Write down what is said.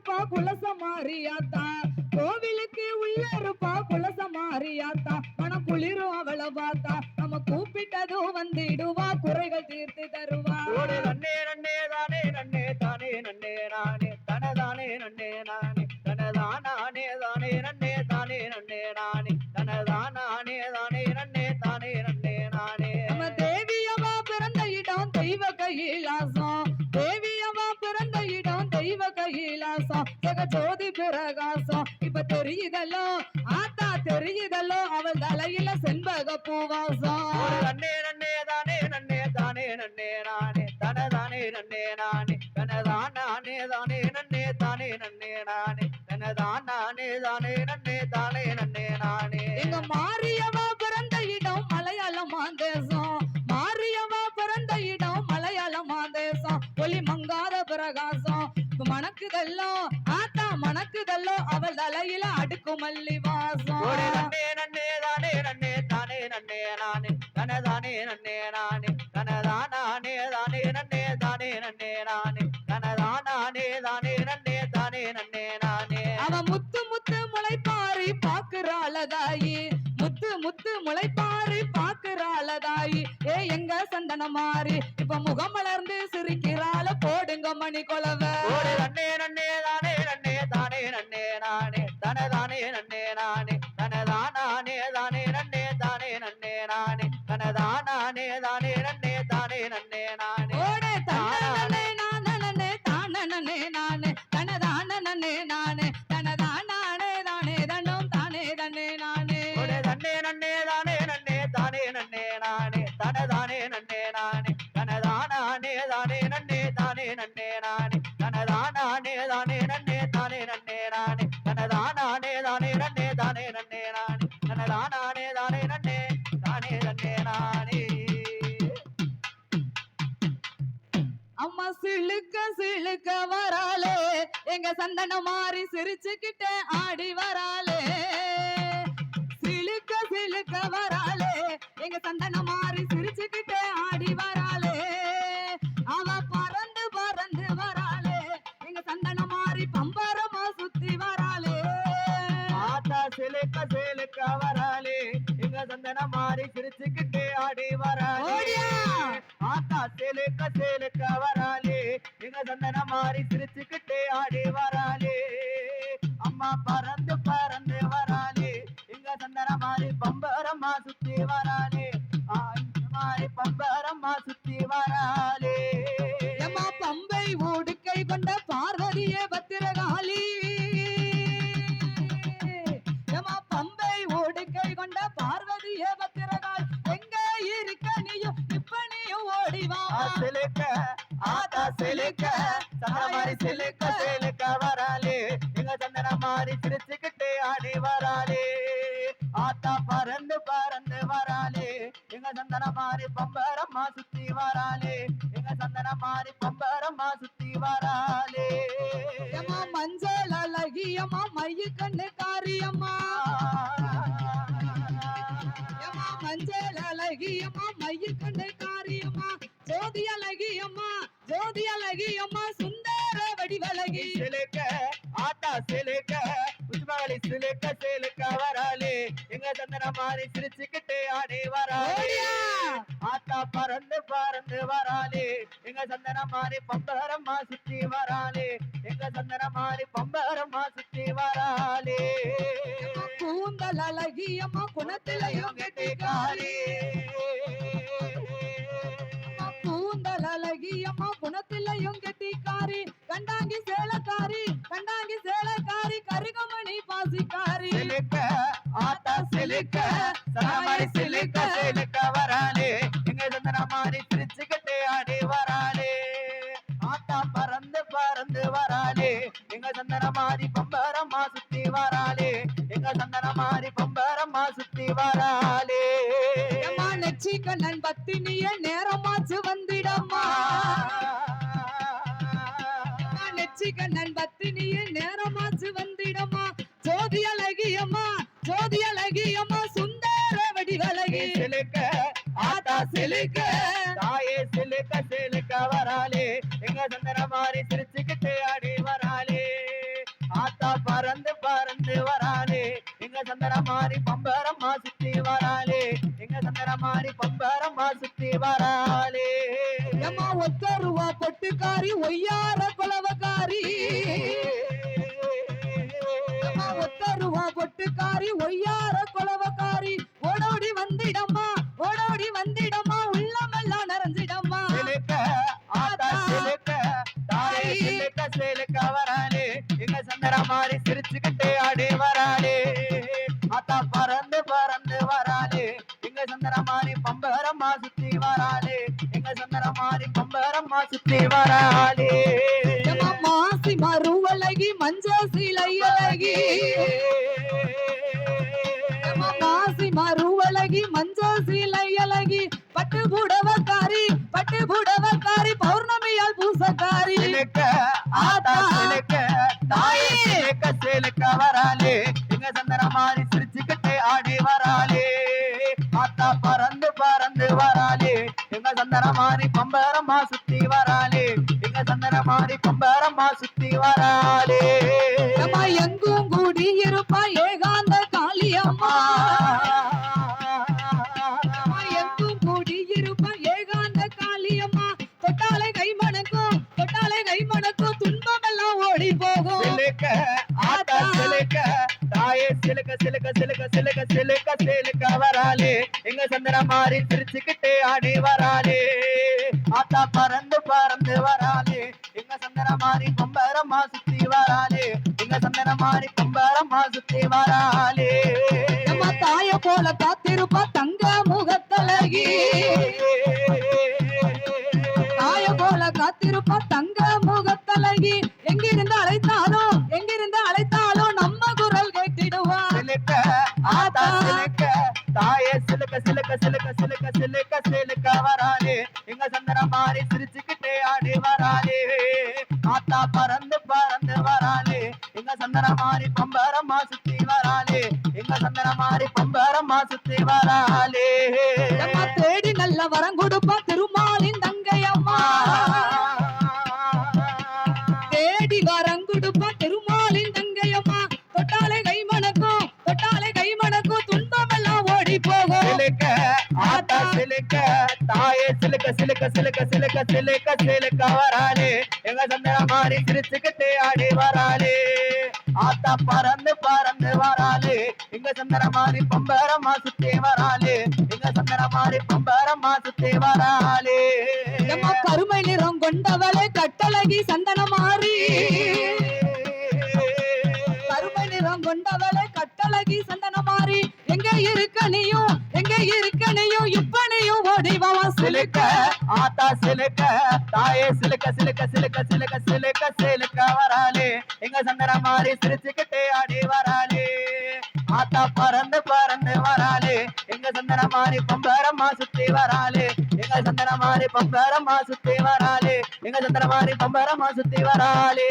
இருப்பா குலச மாறியாத்தா கோவிலுக்கு உள்ள இருப்பா குலச மாறியாத்தா மனம் குளிரும் அவளை பார்த்தா. நம்ம கூப்பிட்டதும் வந்துடுவா. குறைகள் தீர்த்து தருவா. நன்னே நன்னே தானே நன்னே தானே நன்னே நானே. தனதானே நன்னே நானே. தனதானே ஜெக ஜோதி பிரகாசம் இப்ப தெரியுதல்லோ? ஆத்தா தெரியுதல்லோ? அவள் தலையில செண்பக பூவாசம். நன்னே நன்னே தானே நன்னே தானே நன்னே நானே. தனதானே நன்னே நானே. தனதானே தானே நன்னே தானே நன்னே நானே. தனதானே தானே நன்னே தானே நன்னே நானே. எங்க மாரியவா பிறந்த இடம் மலையாளமா தேசம் மாரியவா பிறந்த இடம் மலையாளமா தேசம் ஒளி மங்காத பிரகாசம். இப்ப மணக்குதல்லோ அவள் தலையில அடுக்கு மல்லி வாசம் நன்னே நன்னே தானே நன்னே தானே நன்னே நானே. தனதானே நன்னே நானே. தனதானே தானே நன்னே தானே நன்னே நானே. தனதானே தானே நன்னே தானே நன்னே நானே. அவ முத்து முத்து முளைப்பாரி பாக்குறாளதாயி. முத்து முத்து முளைப்பாரி பாக்குறாளதாயி. ஏ எங்க சந்தன மாறி? இப்ப முகம் மலர்ந்து சிரிக்கிறாள. போடுங்க மணி கொலவ. நன்னே நன்னே நானே கனதானானே சிழுக்க வராலே வராளே எங்க சந்தன மாறி சிரிச்சுக்கிட்டே ஆடி வராளே சிழுக்க சிழுக்க வராளே எங்க சந்தன மாறி சிரிச்சுக்கிட்டே ஆடி வராளே அவ பறந்து பறந்து வராளே எங்க சந்தன மாறி பம்பரமா சுத்தி வராளே ஆத்தா சிலுக்க சிலுக்க வராளே எங்க சந்தன மாறி சிலுக்க சிலுக்க வராளே எங்க சந்தன மாறி சிரிச்சுக்கிட்டே ஆடி வராளே அம்மா பறந்து பறந்து வராளே எங்க சந்தன மாறி பம்பரமா சுத்த சந்தன மாறி சிலுக்க சிலுக்க வராளே எங்க சந்தன மாறி சிரிச்சுக்கிட்டே ஆடி வராளே ஆத்தா பறந்து பறந்து வராளே எங்க சந்தன மாறி பம்பரம்மா சுத்தி வராளே எங்க சந்தன மாறி பம்பரம்மா சுத்தி வராளே மஞ்சள் அழகியம்மா மைய கண்ணு காரியம்மா மஞ்சள் அழகியம்மா மைய கண்ணு காரியம்மா ஜோதி அழகியம்மா ஜோதி அழகியம்மா சுந்த சுந்தர வடிவழகி சிலுக்க ஆத்தா சிலுக்க உஸ்மாலி சிலுக்க சிலுக்க வராளே. எங்க சந்தன மாறி சிரிச்சுக்கிட்டே ஆடி வராளே. ஆத்தா பறந்து பறந்து வராளே. எங்க சந்தன மாறி பம்பரம்மா சுத்தி வராளே. எங்க சந்தன மாறி பம்பரம்மா சுத்தி வராளே. கூந்தல் அழகியம்மா குணத்திலையும் கெட்டிக்காரி கண்டாங்கி சேலக்காரி கருகமணி பாசிக்காரி. சிலுக்க ஆத்தா சிலுக்க மாறி சிலுக்க சிலுக்க வராளே. எங்க சந்தன மாறி சிரிச்சுக்கிட்டே ஆடி வராளே. ஆத்தா பறந்து பறந்து வராளே. எங்க சந்தன மாறி பம்பரம்மா சுத்தி வராளே. எங்க சந்தன மாறி பம்பரம்மா சுத்தி வராளே. அம்மா நெச்சி கண்ணன் பத்தினிய நேரமாச்சு வந்திடம்மா சிலுக்க தாயே சிலுக்க சிலுக்க வராளே எங்க சந்தன மாறி சிரிச்சுக்கிட்டு ஆடி வராளே ஆத்தா பறந்து பறந்து வராளே எங்க சந்தன மாறி பம்பரம்மா சுத்தி வராளே எங்க சந்தன மாறி பம்பரம்மா சுத்தி வராளே ஏமா ஒத்த ரூபா பொட்டுக்காரி ஒய்யார குலவக்காரி ஒத்த ரூபா பொட்டுக்காரி ஒய்யார ஓடோடி வந்திடம்மா உள்ளமெல்லாம் சிலுக்க வராளே. எங்க சந்தன மாறி சிரிச்சுக்கிட்டே ஆடி வராளே. ஆத்தா பறந்து பறந்து வராளே. எங்க சந்தன மாறி பம்பரம்மா சுத்தி வராளே. எங்க சந்தன மாறி பம்பரம்மா சுத்தி வராளே. மாசி மறுவழகி மஞ்ச சிலை அழகி. ஏம்மா, மறுவழகி மஞ்ச சிலை அழகி பட்டு புடவக்காரி பட்டு புடவக்காரி பௌர்ணமியால் பூசக்காரி. சிலுக்க தாயே. சிலுக்க வராளே. எங்க சந்தன மாறி சிரிச்சுக்கிட்டே ஆடி வராளே. ஆத்தா பறந்து பறந்து வராளே. எங்க சந்தன மாறி பம்பரம்மா சுத்தி வராளே. எங்க சந்தன மாறி பம்பரம்மா சுத்தி ஏம்மா, எங்கும் கூடி இருப்பா ஏகாந்த சிலுக்க சிலுக்க சிலுக்க சிலுக்க சிலுக்க சிலுக்க வராளே. எங்க சந்தன மாறி சிரிச்சுக்கிட்டே ஆடி வராளே. ஆத்தா பறந்து பறந்து வராளே. எங்க சந்தன மாறி கொம்பரம்மா சுத்தி வராளே. எங்க சந்தன மாறி கொம்பரம்மா சுத்தி வராளே. நம்ம தாய போல காத்திருப்பா தங்க முகத்தழகி. தாய போல காத்திருப்பா தங்க எங்க சந்தன மாறி பம்பரம்மா சுத்தி வராளே. எங்க சந்தன மாறி பம்பரம்மா சுத்தி வராளே. தேடி நல்ல வரம் கொடுப்பா திருமாலின் தங்கையம்மா தேடி வரம் கொடுப்பா திருமாலின் தங்கையம்மா தொட்டாலே கை மணக்கும் தொட்டாலே கை மணக்கும் துன்பம் எல்லாம் ஓடி போகும் சிலுக்க ஆத்தா சிலுக்க தாயே சிலுக்க சிலுக்க சிலுக்க சிலுக்க சிலுக்க சிலுக்க வராளே. எங்க சந்தன மாறி சிரிச்சுக்கிட்டே ஆடி வராளே. ஆத்தா பறந்து பறந்து வராளே. எங்க சந்தன மாறி பம்பரம்மா சுத்தி வராளே. எங்க சந்தன மாறி பம்பரம்மா சுத்தி வராளே. கருமை நிறம் கொண்டவளே கட்டழகி சந்தன மாறி. கருமை நிறம் கொண்டவளே கட்டழகி சந்தன மாறி. எங்க இருக்க நீயும் எங்க இருக்க நீயும் இப்ப நீயும் ஓடிவாவா சிலுக்க ஆத்தா சிலுக்க தாயே சிலுக்க சிலுக்க சிலுக்க சிலுக்க சிலுக்க சிலுக்க வராளே. எங்க சந்தன மாறி சிரிச்சுக்கிட்டே ஆடி வராளே. ஆத்தா பறந்து பறந்து வராளே. எங்க சந்தன மாறி பம்பரமா சுத்தி வராளே. எங்க சந்தன மாறி பம்பரமா சுத்தி வராளே. எங்க சந்தன மாறி பம்பரமா சுத்தி வராளே.